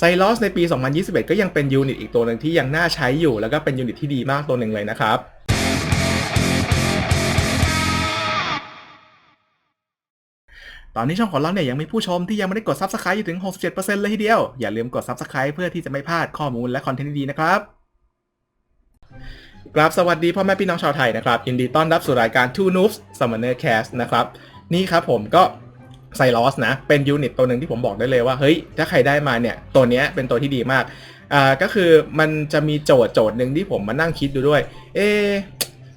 ไซลอสในปี 2021 ก็ยังเป็นยูนิตอีกตัวหนึ่งที่ยังน่าใช้อยู่ แล้วก็เป็นยูนิตที่ดีมากตัวหนึ่งเลยนะครับตอนนี้ช่องของเราเนี่ยยังมีผู้ชมที่ยังไม่ได้กด Subscribe อยู่ถึง 67%เลยทีเดียว อย่าลืมกด Subscribe เพื่อที่จะไม่พลาดข้อมูลและคอนเทนต์ดีๆนะครับครับสวัสดีพ่อแม่พี่น้องชาวไทยนะครับยินดีต้อนรับสู่รายการ Two Noobs Summoner Cast นะครับ นี่ครับผมก็ ไซลอสนะ เป็นยูนิตตัวหนึ่งที่ผมบอกได้เลยว่า เฮ้ย ถ้าใครได้มาเนี่ย ตัวเนี้ยเป็นตัวที่ดีมาก อ่า ก็คือมันจะมีโจทย์โจทย์หนึ่งที่ผมมานั่งคิดดูด้วย เอ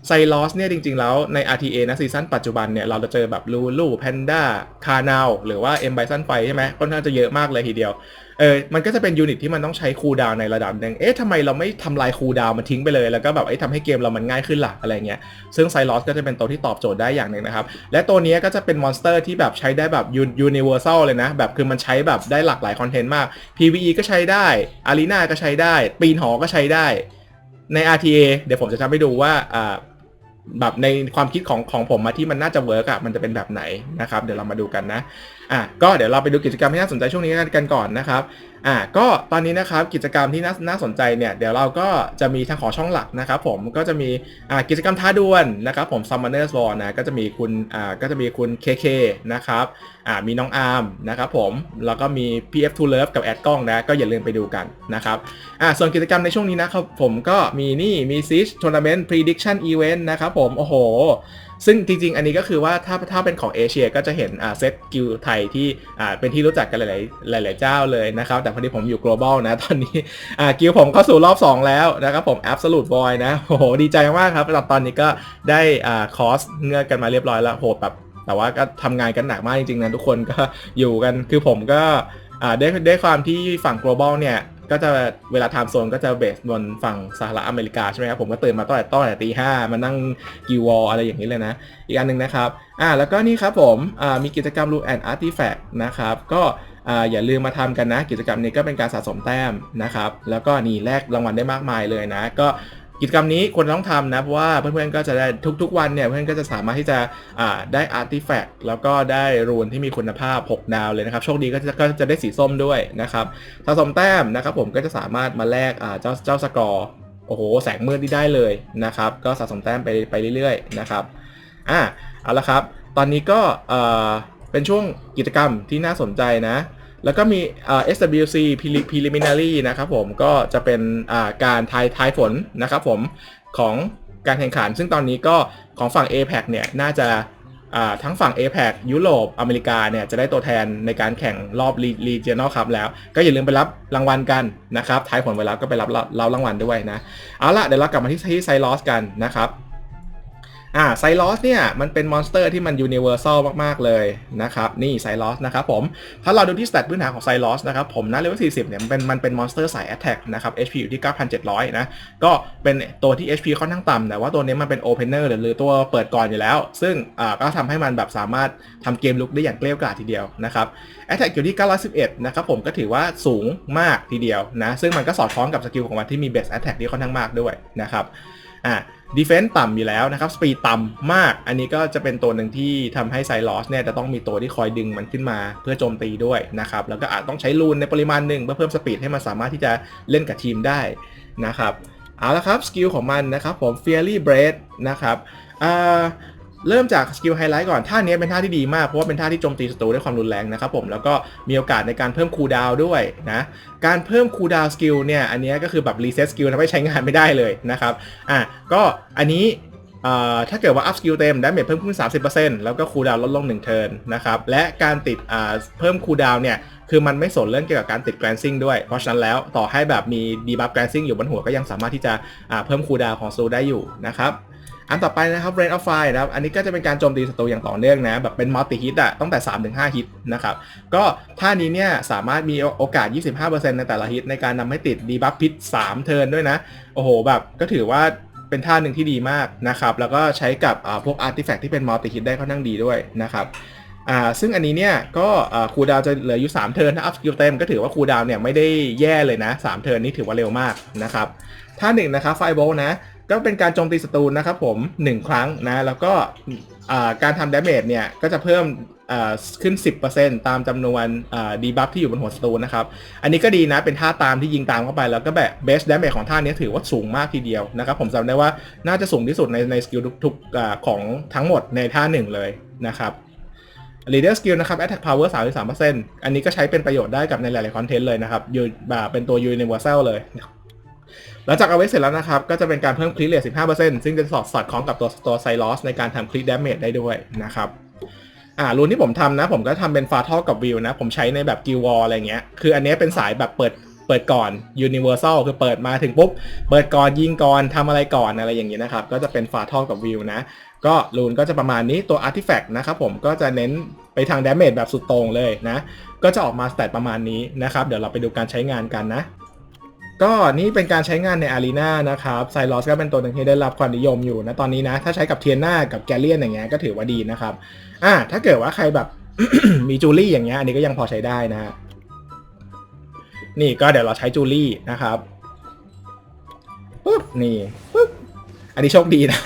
ไซลอสเนี่ยจริง ๆ แล้วใน RTA นะซีซั่นปัจจุบันเนี่ย เราจะเจอแบบลูลูแพนด้าคาร์นาวหรือว่าเอ็มไบซันไฟใช่ไหมค่อนข้างจะเยอะมากเลยทีเดียว เออ มันก็จะเป็นยูนิตที่มันต้องใช้คูลดาวในระดับหนึ่งเอ๊ะทำไมเราไม่ทำลายคูลดาวมันทิ้งไปเลย แล้วก็แบบไอ้ทำให้เกมเรามันง่ายขึ้นล่ะอะไรเงี้ย ซึ่งไซลอสก็จะเป็นตัวที่ตอบโจทย์ได้อย่างหนึ่งนะครับ และตัวนี้ก็จะเป็นมอนสเตอร์ที่แบบใช้ได้แบบยูนิเวอร์แซลเลยนะ แบบคือมันใช้แบบได้หลากหลายคอนเทนต์มาก PVE ก็ใช้ได้ อารีนาก็ใช้ได้ ปีนหอก็ใช้ได้ ใน RTA เดี๋ยวผมจะทำให้ดูว่าอ่าแบบในความคิดของของผมมาที่มันน่าจะเวิร์กอะมันจะเป็นแบบไหนนะครับ เดี๋ยวเรามาดูกันนะ อะก็เดี๋ยวเราไปดูกิจกรรมที่น่าสนใจช่วงนี้กันก่อนนะครับอะก็ตอนนี้นะครับกิจกรรมที่น่าน่าสนใจเนี่ยเดี๋ยวเราก็จะมีทางขอช่องหลักนะครับผมก็จะมีอ่ากิจกรรมท้าดวลนะครับผม Summoners War นะก็จะมีคุณอ่าก็จะมีคุณ KK นะครับอ่ามีน้องอาร์มนะครับผมแล้วก็มี PF2 Love กับแอดกล้องนะก็อย่าลืมไปดูกันนะครับอ่าส่วนกิจกรรมในช่วงนี้นะครับผมก็มีนี่มี Siege Tournament Prediction Event นะครับผมโอ้โห ซึ่งจริงๆ อันนี้ก็คือว่าถ้าถ้าเป็นของเอเชียก็จะเห็นเซตกิลไทยที่เป็นที่รู้จักกันหลายๆหลาย ๆ เจ้าเลยนะครับ แต่พอดีผมอยู่ global นะ ตอนนี้กิลผมเข้าสู่รอบ 2 แล้วนะครับผม absolute boy นะโอ้โหดีใจมากครับตอนตอนนี้ก็ได้คอร์สเงื่อกันมาเรียบร้อยแล้วโหแบบแต่ว่าก็ทำงานกันหนักมากจริงๆนะทุกคนก็อยู่กันคือผมก็ได้ได้ความที่ฝั่ง global เนี่ย ก็จะเวลาไทม์โซนก็จะเบสบนฝั่งสหรัฐอเมริกาใช่ไหมครับผมก็ตื่นมาตั้งแต่ตั้งแต่ตีห้ามานั่งกิวอลอะไรอย่างนี้เลยนะ อีกอันหนึ่งนะครับอ่าแล้วก็นี่ครับผมอ่ามีกิจกรรมรูแอนอาร์ติแฟกต์นะครับก็อ่าอย่าลืมมาทำกันนะ กิจกรรมนี้ก็เป็นการสะสมแต้มนะครับแล้วก็นี่แลกรางวัลได้มากมายเลยนะ ก็ กิจกรรมนี้ควรต้องทำนะเพราะว่าเพื่อนๆก็จะได้ทุกๆวันเนี่ยเพื่อนก็จะสามารถที่จะได้อาร์ติแฟกต์แล้วก็ได้รูนที่มีคุณภาพ 6 ดาวเลยนะครับโชคดีก็จะก็จะได้สีส้มด้วยนะครับสะสมแต้มนะครับผมก็จะสามารถมาแลกเจ้าเจ้าสกอร์โอ้โหแสงมืดที่ได้เลยนะครับก็สะสมแต้มไปไปเรื่อยๆนะครับอ่าเอาละครับ ตอนนี้ก็เป็นช่วงกิจกรรมที่น่าสนใจนะ แล้วก็มีอ่า SWC preliminary นะครับผมก็จะเป็นอ่าการทายทายผลนะครับผมของการแข่งขัน ซึ่งตอนนี้ก็ของฝั่ง APAC เนี่ยน่าจะทั้งฝั่ง APAC ยุโรปอเมริกาเนี่ยจะได้ตัวแทนในการแข่งรอบ Regional Cup แล้ว ก็อย่าลืมไปรับรางวัลกันนะครับทายผลไปแล้วก็ไปรับรับรางวัลด้วยนะ เอาละเดี๋ยวเรากลับมาที่ที่ไซลอสกันนะครับ อ่าไซลอสเนี่ยมันเป็นมอนสเตอร์ที่มันยูนิเวอร์แซลมาก ๆ เลยนะครับ นี่ไซลอสนะครับผม ถ้าเราดูที่สเตตพื้นฐานของไซลอสนะครับผมนะเลเวล40 เนี่ยมันเป็นมันเป็นมอนสเตอร์สายแอตแทกนะครับ HP อยู่ที่ 9,700 นะ ก็เป็นตัวที่ HP ค่อนข้างต่ำแต่ว่าตัวนี้มันเป็นโอเพนเนอร์หรือตัวเปิดก่อนอยู่แล้ว ซึ่งอ่าก็ทำให้มันแบบสามารถทำเกมลุกได้อย่างเกลี้ยกล่อมทีเดียวนะครับแอตแทกอยู่ที่ 911 นะครับผมก็ถือว่าสูงมากทีเดียวนะซึ่งมันก็สอดคล้องกับสกิลของมันที่มีเบสแอตแทกที่ค่อนข้างมากด้วยนะครับอะ ดีเฟนต์ต่ำอยู่แล้วนะครับสปีดต่ำมาก อันนี้ก็จะเป็นตัวหนึ่งที่ทำให้ไซลอสเนี่ยจะต้องมีตัวที่คอยดึงมันขึ้นมาเพื่อโจมตีด้วยนะครับแล้วก็อาจต้องใช้ลูนในปริมาณหนึ่งเพื่อเพิ่มสปีดให้มันสามารถที่จะเล่นกับทีมได้นะครับเอาละครับสกิลของมันนะครับผม Fiery Breath นะครับอ่า เริ่มจากสกิลไฮไลท์ก่อนท่านี้เป็นท่าที่ดีมาก เพราะว่าเป็นท่าที่โจมตีศัตรูด้วยความรุนแรงนะครับผมแล้วก็มีโอกาสในการเพิ่มคูลดาวด้วยนะการเพิ่มคูลดาวสกิลเนี่ยอันนี้ก็คือแบบรีเซ็ตสกิลทำให้ใช้งานไม่ได้เลยนะครับอะก็อันนี้ถ้าเกิดว่าอัพสกิลเต็มดาเมจเพิ่มขึ้น 30%แล้วก็คูลดาวลดลง1เทิร์นนะครับและการติดเพิ่มคูลดาวเนี่ยคือมันไม่สนเรื่องเกี่ยวกับการติดแกรนซิ่งด้วย เพราะฉะนั้นแล้วต่อให้แบบมีดีบัฟแกรนซิ่งอยู่บนหัวก็ยังสามารถที่จะเพิ่มคูลดาวของซูได้อยู่นะครับ อันต่อไปนะครับ Rain of Fire นะครับ อันนี้ก็จะเป็นการโจมตีศัตรูอย่างต่อเนื่องนะ แบบเป็นมัลติฮิตอะตั้งแต่ 3-5 ฮิตนะครับ ก็ท่านี้เนี่ยสามารถมีโอกาส 25%ในแต่ละฮิตในการนำให้ติดดีบัฟพิษ 3 เทิร์นด้วยนะ โอ้โห แบบก็ถือว่าเป็นท่าหนึ่งที่ดีมากนะครับ แล้วก็ใช้กับพวกอาร์ติแฟกที่เป็นมัลติฮิตได้ค่อนข้างดีด้วยนะครับซึ่งอันนี้เนี่ยก็คูดาวจะเหลืออยู่3เทิร์นถ้าอัพสกิลเต็มก็ถือว่าคูดาวเนี่ยไม่ได้แย่เลยนะ3เทิร์นนี่ถือว่าเร็วมากนะครับท่าหนึ่งนะครับไฟโบนะ ก็เป็นการโจมตีศัตรูนะครับผม 1 ครั้งนะ แล้วก็การทำดาเมจเนี่ย ก็จะเพิ่มขึ้น 10%ตามจำนวนดีบัฟที่อยู่บนหัวศัตรูนะครับ อันนี้ก็ดีนะ เป็นท่าตามที่ยิงตามเข้าไป แล้วก็แบบเบสดาเมจของท่านี้ถือว่าสูงมากทีเดียวนะครับ ผมจำได้ว่าน่าจะสูงที่สุดในในสกิลทุกๆของทั้งหมดในท่าหนึ่งเลยนะครับ leader skill นะครับ attack power 33%อันนี้ก็ใช้เป็นประโยชน์ได้กับในหลายๆคอนเทนต์เลยนะครับยูแบบเป็นตัว universal เลย หลังจากเอาไว้เสร็จแล้วนะครับ ก็จะเป็นการเพิ่มคลิ r เรท15%ซึ่งจะสอดสอดคล้องกับตัวตัวไซลอสในการทำคลิ d ด m a g e ได้ด้วยนะครับอ่ารูนที่ผมทำนะ ผมก็ทำเป็นฟาทอกับวิวนะ ผมใช้ในแบบกิววอลอะไรเงี้ย คืออันนี้เป็นสายแบบเปิดเปิดก่อน universal คือเปิดมาถึงปุ๊บ เปิดก่อนยิงก่อนทำอะไรก่อนอะไรอย่างเงี้ยนะครับ ก็จะเป็นฟาทอกับวิวนะ ก็รูนก็จะประมาณนี้ตัว artifact นะครับผมก็จะเน้นไปทาง damage แบบสุดต่งเลยนะ ก็จะออกมาสแตทประมาณนี้นะครับ เดี๋ยวเราไปดูการใช้งานกันนะ ก็นี่เป็นการใช้งานในอารีนานะครับไซลอสก็เป็นตัวหนึ่งที่ได้รับความนิยมอยู่นะตอนนี้นะ ถ้าใช้กับเทียนากับแกเลียนอย่างเงี้ยก็ถือว่าดีนะครับอ่าถ้าเกิดว่าใครแบบ มีจูลี่อย่างเงี้ยอันนี้ก็ยังพอใช้ได้นะฮะนี่ก็เดี๋ยวเราใช้จูลี่นะครับปุ๊บนี่ปุ๊บอันนี้โชคดีนะ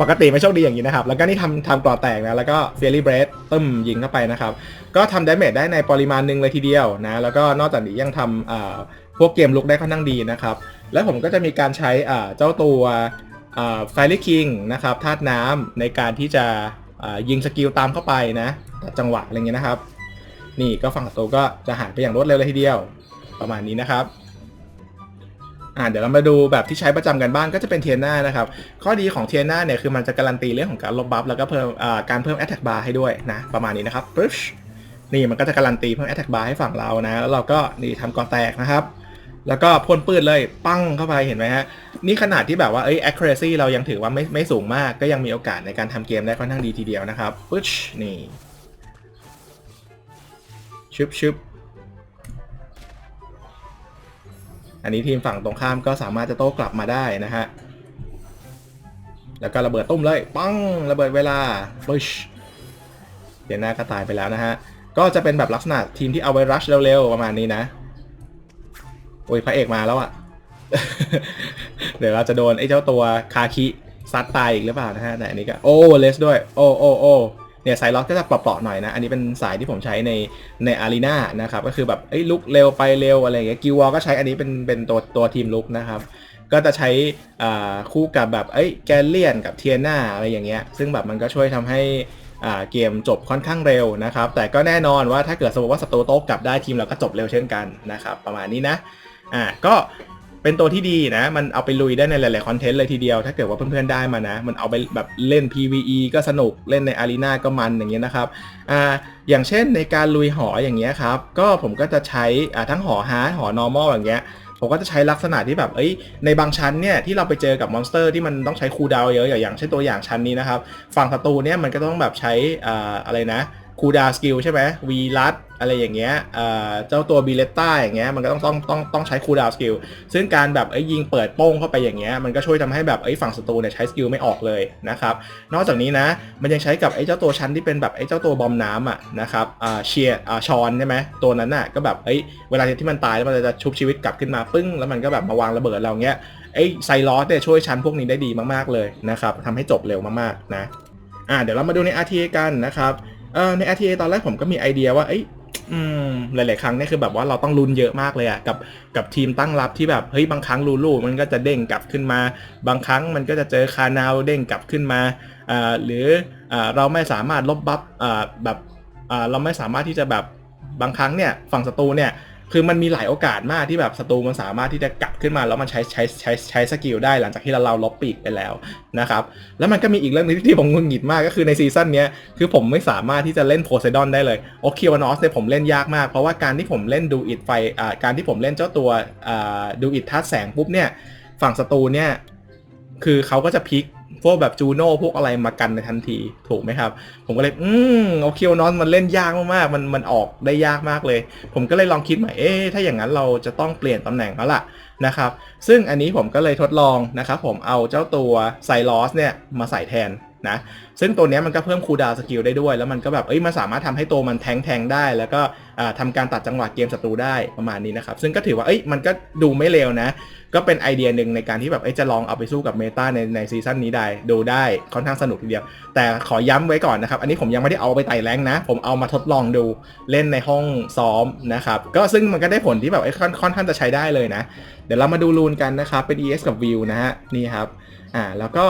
ปกติไม่โชคดีอย่างนี้นะครับ แล้วก็นี่ทำทำกรอแตกนะ แล้วก็เฟรลี่เบรดตึ้มยิงเข้าไปนะครับ ก็ทำดาเมจได้ในปริมาณหนึ่งเลยทีเดียวนะ แล้วก็นอกจากนี้ยังทำอ่า พวกเกมลุกได้ค่อนข้างดีนะครับ แล้วผมก็จะมีการใช้เจ้าตัวไฟลี่คิงนะครับธาตุน้ำในการที่จะยิงสกิลตามเข้าไปนะจังหวะอะไรเงี้ยนะครับ นี่ก็ฝั่งศัตรูก็จะหายไปอย่างรวดเร็วเลยทีเดียว ประมาณนี้นะครับ่าเดี๋ยวเรามาดูแบบที่ใช้ประจำกันบ้างก็จะเป็นเทียน่านะครับ ข้อดีของเทียน่าเนี่ยคือมันจะการันตีเรื่องของการลบบัฟแล้วก็เพิ่มการเพิ่ม attack bar ให้ด้วยนะ ประมาณนี้นะครับปึ๊บนี่มันก็จะการันตีเพิ่ม attack bar ให้ฝั่งเรานะ แล้วเราก็นี่ทำก่อแตกนะครับ แล้วก็พ่นปืนเลยปั้งเข้าไปเห็นไหมฮะ นี่ขนาดที่แบบว่าเอ้ย accuracy เรายังถือว่าไม่ไม่สูงมาก ก็ยังมีโอกาสในการทำเกมได้ค่อนข้างดีทีเดียวนะครับปึ๊ชนี่ชึบชึบอันนี้ทีมฝั่งตรงข้ามก็สามารถจะโต้กลับมาได้นะฮะ แล้วก็ระเบิดตุ้มเลยปังระเบิดเวลาปึ๊ชเดียวหน้าก็ตายไปแล้วนะฮะ ก็จะเป็นแบบลักษณะทีมที่เอาไว้รัชเร็วๆประมาณนี้นะ โอ้ยพระเอกมาแล้วอะเดี๋ยวเราจะโดนไอ้เจ้าตัวคาคิซัดตายอีกหรือเปล่านะฮะแต่อันนี้ก็โอ้เลสด้วย โอ้โอ้โอ้เนี่ยไซล็อกก็จะเปราะๆหน่อยนะ อันนี้เป็นสายที่ผมใช้ในในอารีนานะครับ ก็คือแบบเอ้ยลุกเร็วไปเร็วอะไรอย่างเงี้ยกิววอลก็ใช้อันนี้เป็นเป็นตัวตัวทีมลุกนะครับก็จะใช้คู่กับแบบเอ้ยแกลเลียนกับเทียนาอะไรอย่างเงี้ยซึ่งแบบมันก็ช่วยทำให้เกมจบค่อนข้างเร็วนะครับ แต่ก็แน่นอนว่าถ้าเกิดสมมติว่าศัตรูโต้กลับได้ทีมเราก็จบเร็วเช่นกันนะครับ ประมาณนี้นะ อ่าก็เป็นตัวที่ดีนะ มันเอาไปลุยได้ในหลาย ๆ คอนเทนต์เลยทีเดียว ถ้าเกิดว่าเพื่อน ๆ ได้มานะ มันเอาไปแบบเล่น PVE ก็สนุก เล่นในอารีนาก็มันอย่างเงี้ยนะครับ อ่า อย่างเช่นในการลุยหออย่างเงี้ยครับ ก็ผมก็จะใช้ อ่า ทั้งหอฮาร์ดหอ normal อย่างเงี้ย ผมก็จะใช้ลักษณะที่แบบ เอ้ย ในบางชั้นเนี่ยที่เราไปเจอกับมอนสเตอร์ที่มันต้องใช้คูดาวเยอะ อย่างเช่นตัวอย่างชั้นนี้นะครับ ฝั่งศัตรูเนี่ยมันก็ต้องแบบใช้ อ่า อะไรนะคูดาวสกิลใช่ไหมวีลัด อะไรอย่างเงี้ยเจ้าตัวบิเลต้าอย่างเงี้ยมันก็ต้องต้องต้องต้องใช้คูดาวสกิล ซึ่งการแบบไอ้ยิงเปิดโป้งเข้าไปอย่างเงี้ยมันก็ช่วยทำให้แบบไอ้ฝั่งศัตรูเนี่ยใช้สกิลไม่ออกเลยนะครับ นอกจากนี้นะมันยังใช้กับไอ้เจ้าตัวชั้นที่เป็นแบบไอ้เจ้าตัวบอมน้ำอะนะครับเชียอ่าชอนใช่ไหมตัวนั้นน่ะก็แบบเอ้ยเวลาที่มันตายแล้วมันจะชุบชีวิตกลับขึ้นมาปึ้งแล้วมันก็แบบมาวางระเบิดเราเงี้ยไอ้ไซลอสเนี่ยช่วยชั้นพวกนี้ได้ดีมากๆเลยนะครับทำให้จบเร็วมากๆนะอ่าเดี๋ยวเรามาดูใน RTA กันนะครับเออใน RTA ตอนแรกผมก็มีไอเดียว่าเอ้ย อืมหลาย ๆ ครั้งเนี่ยคือแบบว่าเราต้องลุ้นเยอะมากเลยอะกับกับทีมตั้งรับที่แบบเฮ้ยบางครั้งลูลูมันก็จะเด้งกลับขึ้นมา บางครั้งมันก็จะเจอคานาวเด้งกลับขึ้นมาอ่าหรืออ่าเราไม่สามารถลบบัฟอ่าแบบอ่าเราไม่สามารถที่จะแบบบางครั้งเนี่ยฝั่งศัตรูเนี่ย คือมันมีหลายโอกาสมากที่แบบศัตรูมันสามารถที่จะกลับขึ้นมา แล้วมันใช้ใช้ใช้ใช้สกิลได้หลังจากที่เราเราลบปีกไปแล้วนะครับ แล้วมันก็มีอีกเรื่องหนึงที่ผมงุนหงิดมากก็คือในซีซั่นนี้คือผมไม่สามารถที่จะเล่นโพไซดอนได้เลยโอคิวานอสเนี่ยผมเล่นยากมาก เพราะว่าการที่ผมเล่นดูอิดไฟอ่าการที่ผมเล่นเจ้าตัวอ่าดูอิดทัดแสงปุ๊บเนี่ยฝั่งศัตรูเนี่ยคือเขาก็จะพลิก พวกแบบจูโน่พวกอะไรมากันในทันทีถูกไหมครับ ผมก็เลย อืมโอเคิวนอนมันเล่นยากมากๆมันมันออกได้ยากมากเลย ผมก็เลยลองคิดใหม่เอ๊ะถ้าอย่างนั้นเราจะต้องเปลี่ยนตำแหน่งแล้วล่ะนะครับ ซึ่งอันนี้ผมก็เลยทดลองนะครับผมเอาเจ้าตัวไซลอสเนี่ยมาใส่แทน นะซึ่งตัวนี้มันก็เพิ่มคูดาวสกิลได้ด้วย แล้วมันก็แบบเอ้ยมันสามารถทำให้ตัวมันแทงแทงได้ แล้วก็อ่าทำการตัดจังหวะเกมศัตรูได้ประมาณนี้นะครับ ซึ่งก็ถือว่าเอ้ยมันก็ดูไม่เลวนะ ก็เป็นไอเดียหนึ่งในการที่แบบเอ้ยจะลองเอาไปสู้กับเมตาในในซีซั่นนี้ได้ดูได้ค่อนข้างสนุกทีเดียว แต่ขอย้ำไว้ก่อนนะครับ อันนี้ผมยังไม่ได้เอาไปไต่แรงนะ ผมเอามาทดลองดูเล่นในห้องซ้อมนะครับก็ซึ่งมันก็ได้ผลที่แบบไอ้ค่อนค่อนข้างจะใช้ได้เลยนะ เดี๋ยวเรามาดูรูนกันนะครับเป็น ES กับ View นะฮะนี่ครับอ่าแล้วก็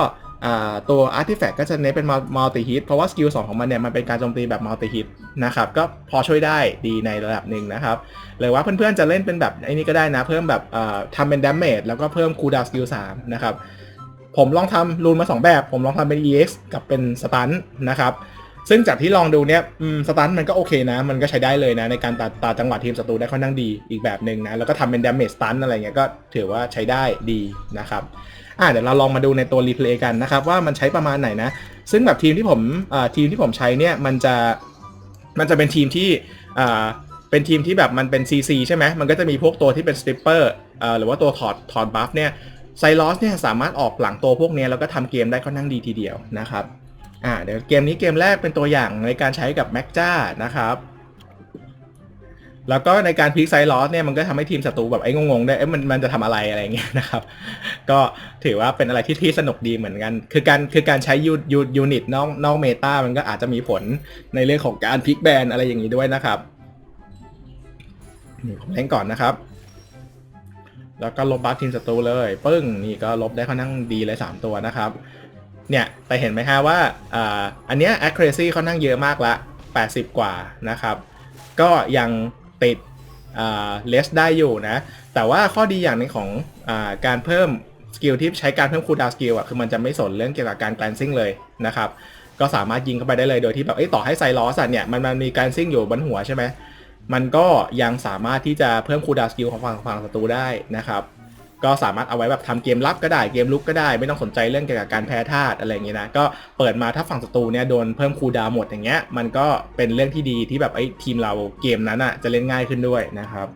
ตัว Artifact ก็จะเน้นเป็นมัลติฮิตเพราะว่าสกิล2ของมันเนี่ยมันเป็นการโจมตีแบบมัลติฮิตนะครับก็พอช่วยได้ดีในระดับหนึ่งนะครับหรือว่าเพื่อนๆจะเล่นเป็นแบบไอ้นี่ก็ได้นะ เพิ่มแบบทำเป็นดาเมจแล้วก็เพิ่มคูลดาวสกิลสนะครับผมลองทำรูนมา 2 แบบ ผมลองทำเป็น EX กับเป็นสปันนะครับ ซึ่งจากที่ลองดูเนี่ยสตันมันก็โอเคนะ มันก็ใช้ได้เลยนะ ในการตัดตาจังหวะทีมศัตรูได้ค่อนข้างดีอีกแบบหนึ่งนะ แล้วก็ทำเป็นดาเมจสตันอะไรเงี้ยก็ถือว่าใช้ได้ดีนะครับอ่าเดี๋ยวเราลองมาดูในตัวรีเพลย์กันนะครับ ว่ามันใช้ประมาณไหนนะ ซึ่งแบบทีมที่ผมทีมที่ผมใช้เนี่ยมันจะมันจะเป็นทีมที่เป็นทีมที่แบบมันเป็น CC ใช่ไหมมันก็จะมีพวกตัวที่เป็นสติปเปอร์หรือว่าตัวถอดถอดบัฟเนี่ยไซลอสเนี่ยสามารถออกหลังตัวพวกเนี้ยแล้วก็ทำเกมได้ค่อนข้างดีทีเดียวนะครับ อ่าเดี๋ยวเกมนี้เกมแรกเป็นตัวอย่างในการใช้กับแม็กจ้านะครับ แล้วก็ในการพลิกไซลอสเนี่ยมันก็ทำให้ทีมศัตรูแบบไอ้งงๆได้เอ้ยมันมันจะทำอะไรอะไรอย่างเงี้ยนะครับ ก็ถือว่าเป็นอะไรที่ที่สนุกดีเหมือนกัน คือการคือการใช้ยูยูยูนิตนอกนอกเมตามันก็อาจจะมีผลในเรื่องของการพลิกแบนอะไรอย่างนี้ด้วยนะครับนี่ผมเล่นก่อนนะครับ แล้วก็ลบบัฟทีมศัตรูเลย ปึ้งนี่ก็ลบได้ค่อนข้างดีเลย 3 ตัวนะครับ เนี่ยแต่เห็นไหมฮะว่าอ่าอันเนี้ย accuracy ค่อนข้างเยอะมากละ 80 กว่านะครับ ก็ยังติดอ่า less ได้อยู่นะ แต่ว่าข้อดีอย่างนึงของอาการเพิ่มสกิลที่ใช้การเพิ่มคูดาวสกิลอะคือมันจะไม่สนเรื่องเกี่ยวกับการ glancing เลยนะครับก็สามารถยิงเข้าไปได้เลยโดยที่แบบเอ้ยต่อให้ไซลอสเนี่ยมันมันมี glancing อยู่บนหัวใช่ไหมมันก็ยังสามารถที่จะเพิ่มคูดาวสกิลของฝั่งฝั่งศัตรูได้นะครับ ก็สามารถเอาไว้แบบทำเกมรับก็ได้เกมลุกก็ได้ ไม่ต้องสนใจเรื่องเกี่ยวกับการแพ้ธาตุอะไรอย่างงี้นะก็เปิดมาถ้าฝั่งศัตรูเนี่ยโดนเพิ่มคูดาวหมดอย่างเงี้ยมันก็เป็นเรื่องที่ดีที่แบบไอ้ทีมเราเกมนั้นอะจะเล่นง่ายขึ้นด้วยนะครับ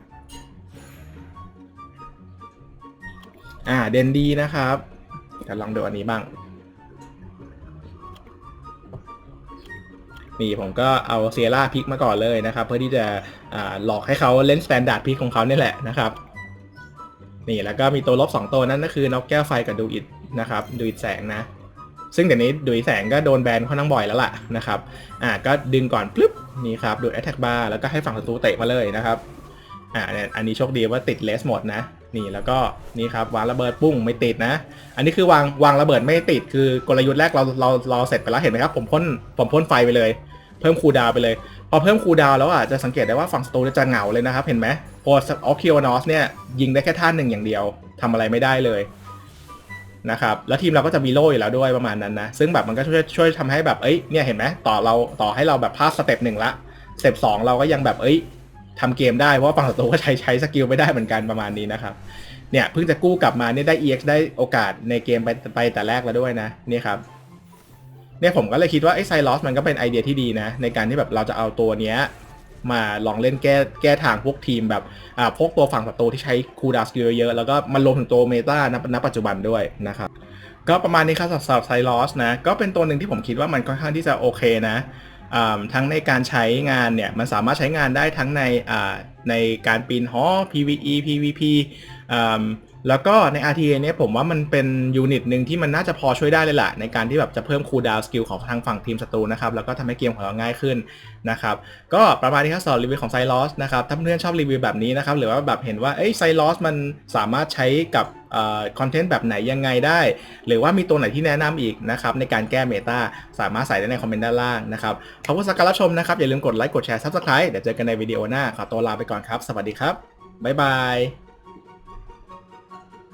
อ่าเดนดีนะครับเดี๋ยวลองดูอันนี้บ้าง นี่ผมก็เอาเซียร่าพิกมาก่อนเลยนะครับ เพื่อที่จะหลอกให้เขาเล่นสแตนดาร์ดพิกของเขาเนี่ยแหละนะครับ นี่แล้วก็มีตัวลบ 2 ตัวนั้นก็คือนกแก้วไฟกับดูอิดนะครับดูอิดแสงนะ ซึ่งเดี๋ยวนี้ดูอิดแสงก็โดนแบนค่อนข้างบ่อยแล้วล่ะนะครับอ่าก็ดึงก่อนปึ๊บนี่ครับดูดแอตแทกบาร์แล้วก็ให้ฝั่งศัตรูเตะมาเลยนะครับอ่าเนี่ยอันนี้โชคดีว่าติดเลสหมดนะ นี่แล้วก็นี่ครับวางระเบิดปุ้งไม่ติดนะ อันนี้คือวางวางระเบิดไม่ติด คือกลยุทธ์แรกเราเราเราเสร็จไปแล้วเห็นไหมครับผมพ่นผมพ่นไฟไปเลย เพิ่มคูดาวไปเลย พอเพิ่มคูดาวแล้วอะจะสังเกตได้ว่าฝั่งสตูจะเหงาเลยนะครับเห็นไหม พอสออคิวานอสเนี่ยยิงได้แค่ท่าหนึ่งอย่างเดียวทำอะไรไม่ได้เลยนะครับแล้วทีมเราก็จะมีโล่อยู่แล้วด้วยประมาณนั้นนะ ซึ่งแบบมันก็ช่วยช่วยทำให้แบบเอ้ยเนี่ยเห็นไหมต่อเราต่อให้เราแบบพลาดสเต็ปหนึ่งละสเต็ปสองเราก็ยังแบบเอ้ยทำเกมได้เพราะว่าฝั่งศัตรูก็ใช้ใช้สกิลไม่ได้เหมือนกันประมาณนี้นะครับเนี่ยเพิ่งจะกู้กลับมาเนี่ยได้ EX ได้โอกาสในเกมไปไปแต่แรกแล้วด้วยนะนี่ครับเนี่ยผมก็เลยคิดว่าไอ้ไซลอสมันก็เป็นไอเดียที่ดีนะ ในการที่แบบเราจะเอาตัวเนี้ย มาลองเล่นแก้แก้ทางพวกทีมแบบอ่าพวกตัวฝั่งศัตรูที่ใช้คูดาสกิลเยอะๆ แล้วก็มันรวมถึงตัวเมตาณปัจจุบันด้วยนะครับก็ประมาณนี้ครับสำหรับไซลอสนะ ก็เป็นตัวหนึ่งที่ผมคิดว่ามันค่อนข้างที่จะโอเคนะอ่าทั้งในการใช้งานเนี่ย มันสามารถใช้งานได้ทั้งในอ่าในการปีนหอ PVE PVP อ่า แล้วก็ใน RTA เนี่ยผมว่ามันเป็นยูนิตหนึ่งที่มันน่าจะพอช่วยได้เลยแหละในการที่แบบจะเพิ่มคูลดาวสกิลของทางฝั่งทีมศัตรูนะครับ แล้วก็ทำให้เกมของเราง่ายขึ้นนะครับ ก็ประมาณนี้ครับสำหรับรีวิวของไซลอสนะครับ ถ้าเพื่อนชอบรีวิวแบบนี้นะครับ หรือว่าแบบเห็นว่าเอ้ยไซลอสมันสามารถใช้กับคอนเทนต์แบบไหนยังไงได้ หรือว่ามีตัวไหนที่แนะนำอีกนะครับในการแก้เมตาสามารถใส่ได้ในคอมเมนต์ด้านล่างนะครับขอบคุณสำหรับการรับชมนะครับอย่าลืมกดไลค์กดแชร์ซับสไครต์เดี๋ยวเจอกันในวิดีโอหน้าขอตัวลาไปก่อนครับ สวัสดีครับบ๊ายบาย